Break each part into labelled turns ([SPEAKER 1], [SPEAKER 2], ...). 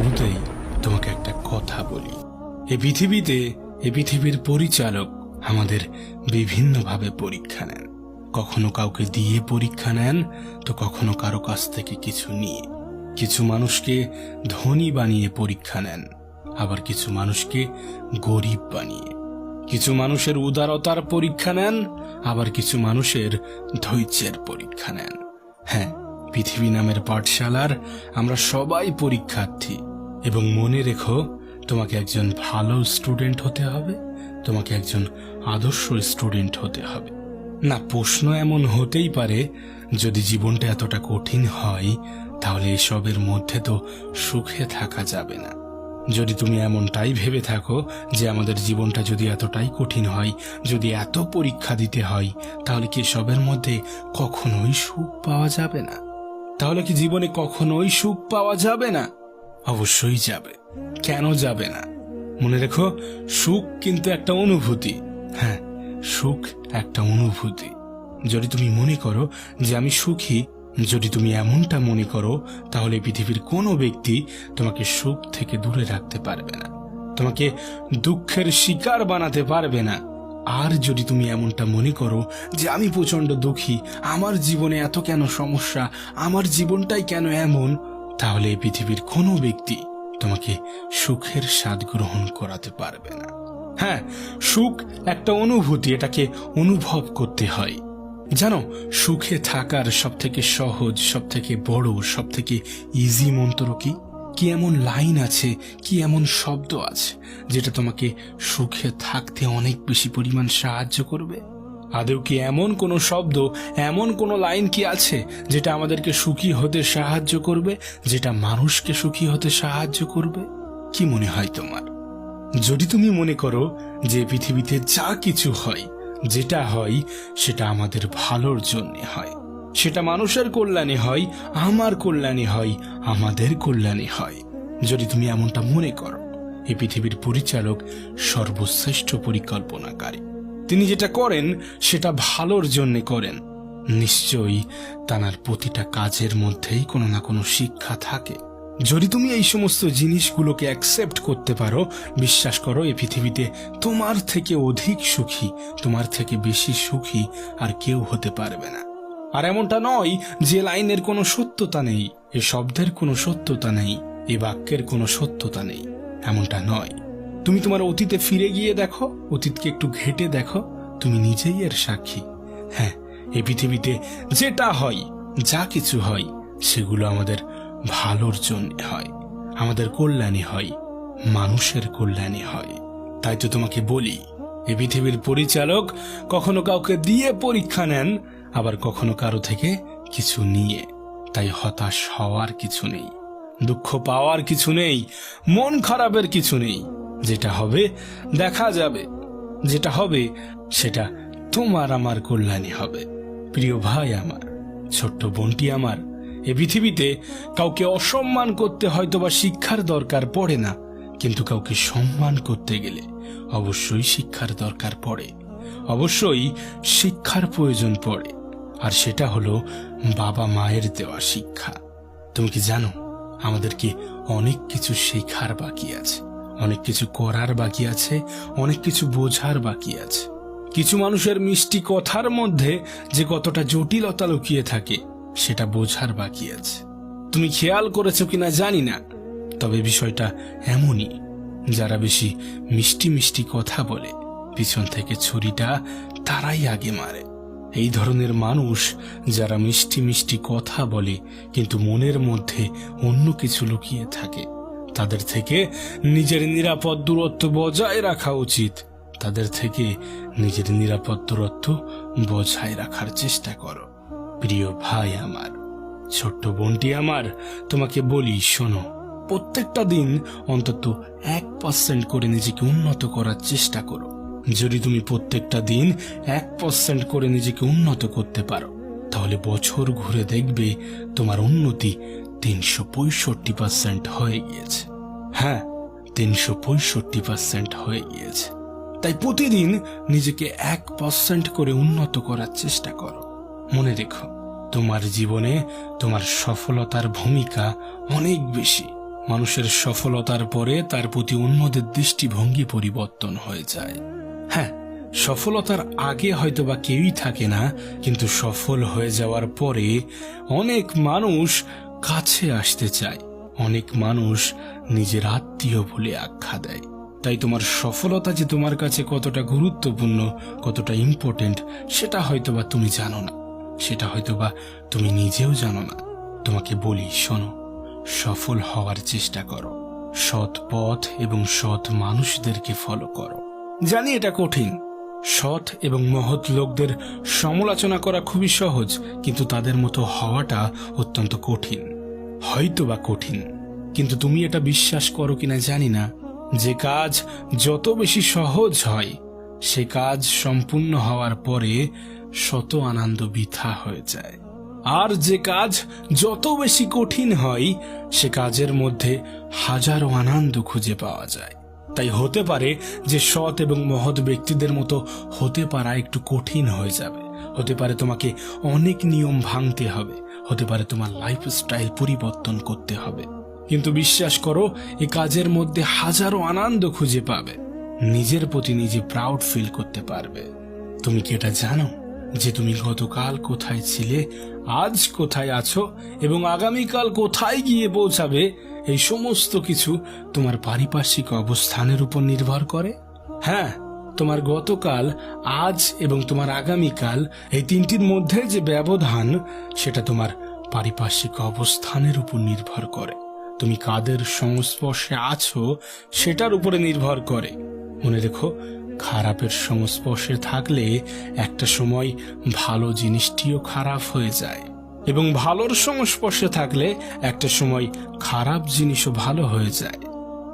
[SPEAKER 1] শুরুতেই তোমাকে একটা কথা বলি। এই পৃথিবীতে এ পৃথিবীর পরিচালক আমাদের বিভিন্নভাবে পরীক্ষা নেন। কখনো কাউকে দিয়ে পরীক্ষা নেন, তো কখনো কারও কাছ থেকে কিছু নিয়ে। কিছু মানুষকে ধনী বানিয়ে পরীক্ষা নেন, আবার কিছু মানুষকে গরিব বানিয়ে। কিছু মানুষের উদারতার পরীক্ষা নেন, আবার কিছু মানুষের ধৈর্যের পরীক্ষা নেন। হ্যাঁ পৃথিবী নামের পাঠশালার আমরা সবাই পরীক্ষার্থী। এবং মনে রেখো, তোমাকে একজন ভালো স্টুডেন্ট হতে হবে, তোমাকে একজন আদর্শ স্টুডেন্ট হতে হবে। না, প্রশ্ন এমন হতেই পারে, যদি জীবনটা এতটা কঠিন হয়, তাহলে এসবের মধ্যে তো সুখে থাকা যাবে না। যদি তুমি এমনটাই ভেবে থাকো যে আমাদের জীবনটা যদি এতটাই কঠিন হয়, যদি এত পরীক্ষা দিতে হয়, তাহলে কি সবের মধ্যে কখনোই সুখ পাওয়া যাবে না? তাহলে কি জীবনে কখনোই সুখ পাওয়া যাবে না? অবশ্যই যাবে। কেন যাবে না? মনে রেখো, সুখ কিন্তু একটা অনুভূতি। হ্যাঁ সুখ একটা অনুভূতি। যদি তুমি মনে করো যে আমি সুখী, যদি তুমি এমনটা মনে করো, তাহলে পৃথিবীর কোনো ব্যক্তি তোমাকে সুখ থেকে দূরে রাখতে পারবে না। তোমাকে দুঃখের শিকার বানাতে পারবে না। আর যদি তুমি এমনটা মনে করো যে আমি প্রচণ্ড দুঃখী, আমার জীবনে এত কেন সমস্যা, আমার জীবনটাই কেন এমন তাহলে পৃথিবীর কোনো ব্যক্তি তোমাকে সুখের স্বাদ গ্রহণ করাতে পারবে না। হ্যাঁ সুখ একটা অনুভূতি, এটাকে অনুভব করতে হয়। জানো, সুখে থাকার সব থেকে সহজ সব থেকে বড় সব থেকে ইজি মন্ত্র কি? কি এমন লাইন আছে, কি এমন শব্দ আছে, যেটা তোমাকে সুখে থাকতে অনেক বেশি পরিমাণ সাহায্য করবে? আদৌ কি এমন কোনো শব্দ, এমন কোনো লাইন কি আছে যেটা আমাদেরকে সুখী হতে সাহায্য করবে, যেটা মানুষকে সুখী হতে সাহায্য করবে? কি মনে হয় তোমার? যদি তুমি মনে করো যে পৃথিবীতে যা কিছু হয়, যেটা হয়, সেটা আমাদের ভালোর জন্য হয়। সেটা মানুষের কল্যাণে হয়, আমার কল্যাণে হয়, আমাদের কল্যাণে হয়। যদি তুমি এমনটা মনে করো এই পৃথিবীর পরিচালক সর্বশ্রেষ্ঠ পরিকল্পনাকারী। তিনি যেটা করেন, সেটা ভালোর জন্য করেন। নিশ্চয়ই তানার প্রতিটা কাজের মধ্যেই কোনো না কোনো শিক্ষা থাকে। যদি তুমি এই সমস্ত জিনিসগুলোকে অ্যাকসেপ্ট করতে পারো, বিশ্বাস করো এই পৃথিবীতে তোমার থেকে অধিক সুখী, তোমার থেকে বেশি সুখী আর কেউ হতে পারবে না। আর এমনটা নয় যে লাইনের কোনো সত্যতা নেই, এ শব্দের কোনো সত্যতা নেই, এ বাক্যের কোনো সত্যতা নেই, এমনটা নয়। তুমি তোমার অতীতে ফিরে গিয়ে দেখো, অতীতকে একটু ঘেটে দেখো, তুমি নিজেই এর সাক্ষী। হ্যাঁ এই পৃথিবীতে যেটা হয়, যা কিছু হয়, সেগুলো আমাদের ভালোর জন্য হয়, আমাদের কল্যাণে হয়, মানুষের কল্যাণে হয়। তাই তো তোমাকে বলি এই পৃথিবীর পরিচালক কখনো কাউকে দিয়ে পরীক্ষা নেন, আবার কখনো কারও থেকে কিছু নিয়ে। তাই হতাশ হওয়ার কিছু নেই, দুঃখ পাওয়ার কিছু নেই, মন খারাপের কিছু নেই। যেটা হবে, দেখা যাবে। যেটা হবে, সেটা তোমার আমার কল্যাণী হবে। প্রিয় ভাই আমার, ছোট্ট বোনটি আমার, এ পৃথিবীতে কাউকে অসম্মান করতে হয়তো বা শিক্ষার দরকার পড়ে না, কিন্তু কাউকে সম্মান করতে গেলে অবশ্যই শিক্ষার দরকার পড়ে। অবশ্যই শিক্ষার প্রয়োজন পড়ে। আর সেটা হলো বাবা মায়ের দেওয়া শিক্ষা। তুমি কি জানো, আমাদেরকে অনেক কিছু শেখার বাকি আছে। অনেক কিছু করার বাকি আছে, অনেক কিছু বোঝার বাকি আছে। কিছু মানুষের মিষ্টি কথার মধ্যে যে কতটা জটিলতা লুকিয়ে থাকে, সেটা বোঝার বাকি আছে। তুমি খেয়াল করেছ কিনা জানি না, তবে বিষয়টা এমনই, যারা বেশি মিষ্টি মিষ্টি কথা বলে, পিছন থেকে ছুরিটা তারাই আগে মারে। এই ধরনের মানুষ যারা মিষ্টি মিষ্টি কথা বলে, কিন্তু মনের মধ্যে অন্য কিছু লুকিয়ে থাকে। তাদের থেকে নিজের নিরাপদ দূরত্ব বজায় রাখা উচিত। তাদের থেকে নিজের নিরাপদ দূরত্ব বজায় রাখার চেষ্টা করো। প্রিয় ভাই আমার, ছোট্ট বোনটি আমার, তোমাকে বলি, শোনো, প্রত্যেকটা দিন অন্তত এক পার্সেন্ট করে নিজেকে উন্নত করার চেষ্টা করো। যদি তুমি প্রত্যেকটা দিন এক পার্সেন্ট করে নিজেকে উন্নত করতে পারো, তাহলে বছর ঘুরে দেখবে তোমার উন্নতি তিনশো পঁয়ষট্টি পার্সেন্ট হয়ে গিয়েছে। হ্যাঁ তিনশো পঁয়ষট্টি পার্সেন্ট হয়ে গিয়েছে। তাই প্রতিদিন নিজেকে এক পার্সেন্ট করে উন্নত করার চেষ্টা করো। মনে রেখো, তোমার জীবনে তোমার সফলতার ভূমিকা অনেক বেশি। মানুষের সফলতার পরে তার প্রতি অন্যদের দৃষ্টিভঙ্গি পরিবর্তন হয়ে যায়। হ্যাঁ সফলতার আগে হয়তো বা কেউই থাকে না, কিন্তু সফল হয়ে যাওয়ার পরে অনেক মানুষ কাছে আসতে চায়। অনেক মানুষ নিজের আত্মীয় বলে আখ্যা দেয়। তাই তোমার সফলতা যে তোমার কাছে কতটা গুরুত্বপূর্ণ, কতটা ইম্পর্টেন্ট সেটা হয়তোবা তুমি জানো না। সেটা হয়তোবা তুমি নিজেও জানো না। তোমাকে বলি, শোনো, সফল হওয়ার চেষ্টা করো। সৎ পথ এবং সৎ মানুষদেরকে ফলো করো। জানি এটা কঠিন। সৎ এবং মহৎ লোকদের সমালোচনা করা খুবই সহজ, কিন্তু তাদের মতো হওয়াটা অত্যন্ত কঠিন। হয়তো বা কঠিন। কিন্তু তুমি এটা বিশ্বাস করো কিনা জানি না। যে কাজ যত বেশি সহজ হয়, সে কাজ সম্পূর্ণ হওয়ার পরে শত আনন্দ বৃথা হয়ে যায়। আর যে কাজ যত বেশি কঠিন হয়, সে কাজের মধ্যে হাজারো আনন্দ খুঁজে পাওয়া যায়। তাই হতে পারে যে সৎ এবং মহৎ ব্যক্তিদের মতো হতে পারা একটু কঠিন হয়ে যাবে। হতে পারে তোমাকে অনেক নিয়ম ভাঙতে হবে। হতে পারে তোমার লাইফস্টাইল পরিবর্তন করতে হবে। কিন্তু বিশ্বাস করো এই কাজের মধ্যে হাজারো আনন্দ খুঁজে পাবে। নিজের প্রতি নিজে প্রাউড ফিল করতে পারবে। তুমি কি এটা জানো যে তুমি গতকাল কোথায় ছিলে, আজ কোথায় আছো এবং আগামীকাল কোথায় গিয়ে পৌঁছাবে? এই সমস্ত কিছু তোমার পারিপার্শ্বিক অবস্থানের উপর নির্ভর করে। হ্যাঁ তোমার গতকাল, আজ এবং তোমার আগামীকাল, এই তিনটির মধ্যে যে ব্যবধান, সেটা তোমার পারিপার্শ্বিক অবস্থানের উপর নির্ভর করে। তুমি কাদের সংস্পর্শে আছো, সেটার উপরে নির্ভর করে। মনে রেখো, খারাপের সংস্পর্শে থাকলে একটা সময় ভালো জিনিসটিও খারাপ হয়ে যায়। এবং ভালোর সংস্পর্শে থাকলে একটা সময় খারাপ জিনিসও ভালো হয়ে যায়।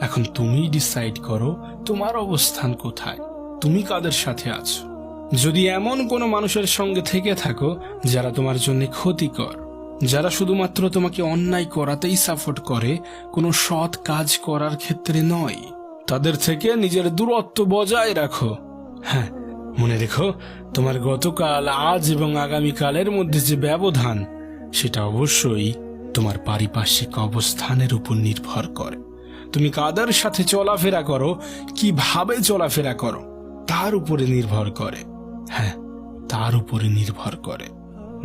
[SPEAKER 1] এখন তুমি ডিসাইড করো, তোমার অবস্থান কোথায়। তুমি কাদের সাথে আছো? যদি এমন কোনো মানুষের সঙ্গে থেকে থাকো যারা তোমার জন্য ক্ষতিকর, যারা শুধুমাত্র তোমাকে অন্যায় করাতেই সাপোর্ট করে, কোনো সৎ কাজ করার ক্ষেত্রে নয়, তাদের থেকে নিজের দূরত্ব বজায় রাখো। হ্যাঁ মনে রেখো, তোমার গতকাল, আজ এবং আগামীকালের মধ্যে যে ব্যবধান, সেটা অবশ্যই তোমার পারিপার্শ্বিক অবস্থানের উপর নির্ভর করে। তুমি কাদের সাথে চলাফেরা করো? কীভাবে চলাফেরা করো? তার উপরে নির্ভর করে। হ্যাঁ তার উপরে নির্ভর করে।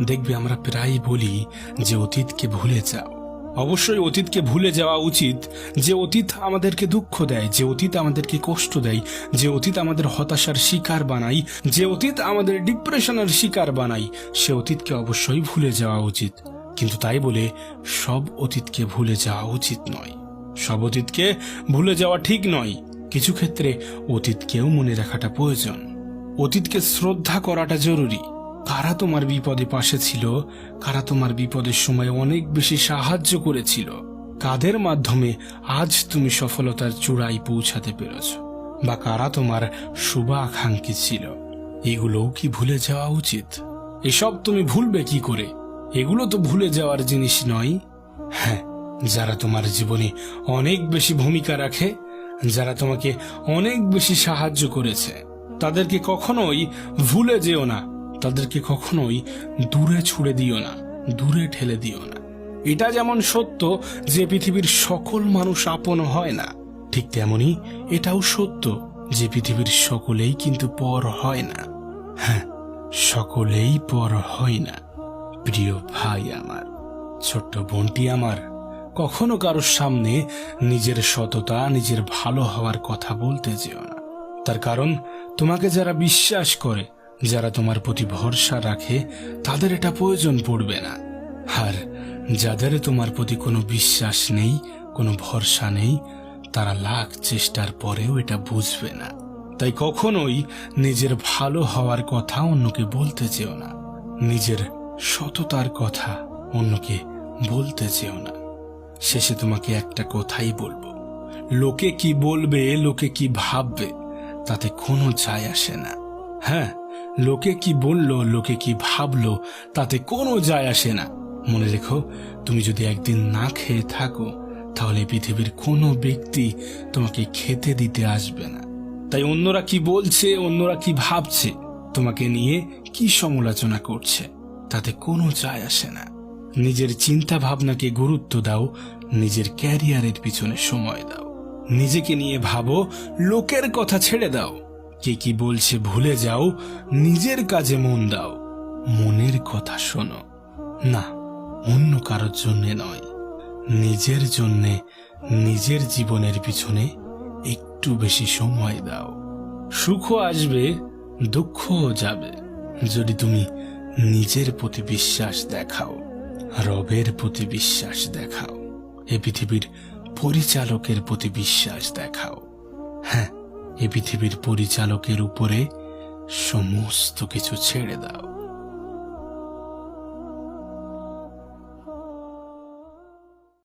[SPEAKER 1] দেখবে আমরা প্রায়ই বলি যে অতীতকে ভুলে যাও। অবশ্যই অতীতকে ভুলে যাওয়া উচিত যে অতীত আমাদেরকে দুঃখ দেয়, যে অতীত আমাদেরকে কষ্ট দেয়, যে অতীত আমাদের হতাশার শিকার বানায়, যে অতীত আমাদের ডিপ্রেশনের শিকার বানায়, সে অতীতকে অবশ্যই ভুলে যাওয়া উচিত। কিন্তু তাই বলে সব অতীতকে ভুলে যাওয়া উচিত নয়। সব অতীতকে ভুলে যাওয়া ঠিক নয়। কিছু ক্ষেত্রে অতীতকেও মনে রাখাটা প্রয়োজন। অতীতকে শ্রদ্ধা করাটা জরুরি। কারা তোমার বিপদে পাশে ছিল? কারা তোমার বিপদের সময় অনেক বেশি সাহায্য করেছিল? কাদের মাধ্যমে আজ তুমি সফলতার চূড়ায় পৌঁছাতে পেরেছ? বা কারা তোমার শুভাকাঙ্ক্ষী ছিল? এগুলোও কি ভুলে যাওয়া উচিত? এসব তুমি ভুলবে কি করে? এগুলো তো ভুলে যাওয়ার জিনিস নয়। হ্যাঁ যারা তোমার জীবনে অনেক বেশি ভূমিকা রাখে যারা তোমাকে অনেক বেশি সাহায্য করেছে, তাদেরকে কখনোই ভুলে যেও না। তাদেরকে কখনোই দূরে ছুড়ে দিও না, দূরে ঠেলে দিও না। এটা যেমন সত্য যে পৃথিবীর সকল মানুষ আপন হয় না, ঠিক তেমনি এটাও সত্য যে পৃথিবীর সকলেই কিন্তু পর হয় না। হ্যাঁ সকলেই পর হয় না। প্রিয় ভাই আমার, ছোট্ট বোনটি আমার কখনো কারোর সামনে নিজের সততা, নিজের ভালো হওয়ার কথা বলতে যেও না। তার কারণ, তোমাকে যারা বিশ্বাস করে, যারা তোমার প্রতি ভরসা রাখে, তাদের এটা প্রয়োজন পড়বে না। আর যাদের তোমার প্রতি কোনো বিশ্বাস নেই, কোনো ভরসা নেই, তারা লাখ চেষ্টার পরেও এটা বুঝবে না। তাই কখনোই নিজের ভালো হওয়ার কথা অন্যকে বলতে চেও না। নিজের সততার কথা অন্যকে বলতে চেও না। শেষে তোমাকে একটা কথাই বলব। লোকে কি বলবে, লোকে কি ভাববে, তাতে কোনো যায় আসে না। হ্যাঁ লোকে কি বলল, লোকে কি ভাবলো, তাতে কোনো যায় আসে না। মনে রেখো, তুমি যদি একদিন না খেয়ে থাকো, তাহলে পৃথিবীর কোনো ব্যক্তি তোমাকে খেতে দিতে আসবে না। তাই অন্যরা কি বলছে, অন্যরা কি ভাবছে, তোমাকে নিয়ে কি সমালোচনা করছে, তাতে কোনো যায় আসে না। নিজের চিন্তা ভাবনাকে গুরুত্ব দাও, নিজের ক্যারিয়ারের পিছনে সময় দাও। নিজেকে নিয়ে ভাবো, লোকের কথা ছেড়ে দাও। কে কি বলছে ভুলে যাও, নিজের কাজে মন দাও। মনের কথা শোনো। না, অন্য কারোর জন্যে নয়। নিজের জন্যে, নিজের জীবনের পিছনে একটু বেশি সময় দাও। সুখও আসবে, দুঃখও যাবে। যদি তুমি নিজের প্রতি বিশ্বাস দেখাও। রবের প্রতি বিশ্বাস দেখাও। এ পৃথিবীর পরিচালকের প্রতি বিশ্বাস দেখাও। হ্যাঁ এ পৃথিবীর পরিচালকের উপরে সমস্ত কিছু ছেড়ে দাও।